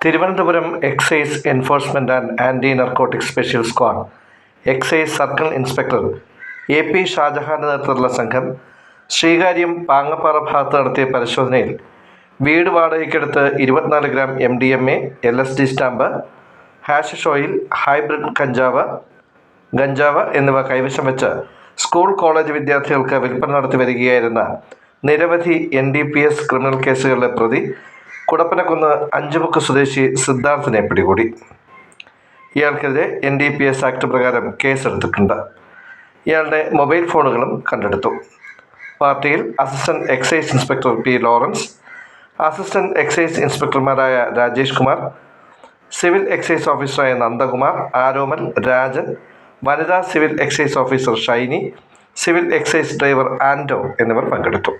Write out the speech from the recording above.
Thiruvananthapuram excise enforcement and anti narcotic special squad excise circle inspector A P ഷാജഹാന്റെ നേതൃത്വത്തിലുള്ള സംഘം ശ്രീകാര്യം പാങ്ങപ്പാറ ഭാഗത്ത് നടത്തിയ പരിശോധനയിൽ വീട് വാടകയ്ക്കെടുത്ത് ഇരുപത്തിനാല് gram M D M A L S D stamp hashish oil hybrid കഞ്ചാവ് ഗഞ്ചാവ് എന്നിവ കൈവശം വെച്ച് സ്കൂൾ കോളേജ് വിദ്യാർത്ഥികൾക്ക് വിൽപ്പന നടത്തി വരികയായിരുന്ന നിരവധി N D P S criminal കേസുകളിലെ പ്രതി കുടപ്പനക്കുന്ന് അഞ്ചുമുക്ക് സ്വദേശി സിദ്ധാർത്ഥിനെ പിടികൂടി. ഇയാൾക്കെതിരെ N D P S act പ്രകാരം കേസെടുത്തിട്ടുണ്ട്. ഇയാളുടെ മൊബൈൽ ഫോണുകളും കണ്ടെടുത്തു. പാർട്ടിയിൽ assistant excise inspector P Lawrence assistant excise ഇൻസ്പെക്ടർമാരായ Rajesh Kumar civil excise ഓഫീസറായ നന്ദകുമാർ ആരോമൽ രാജൻ വനിതാ civil excise officer Shiny civil excise driver Ando എന്നിവർ പങ്കെടുത്തു.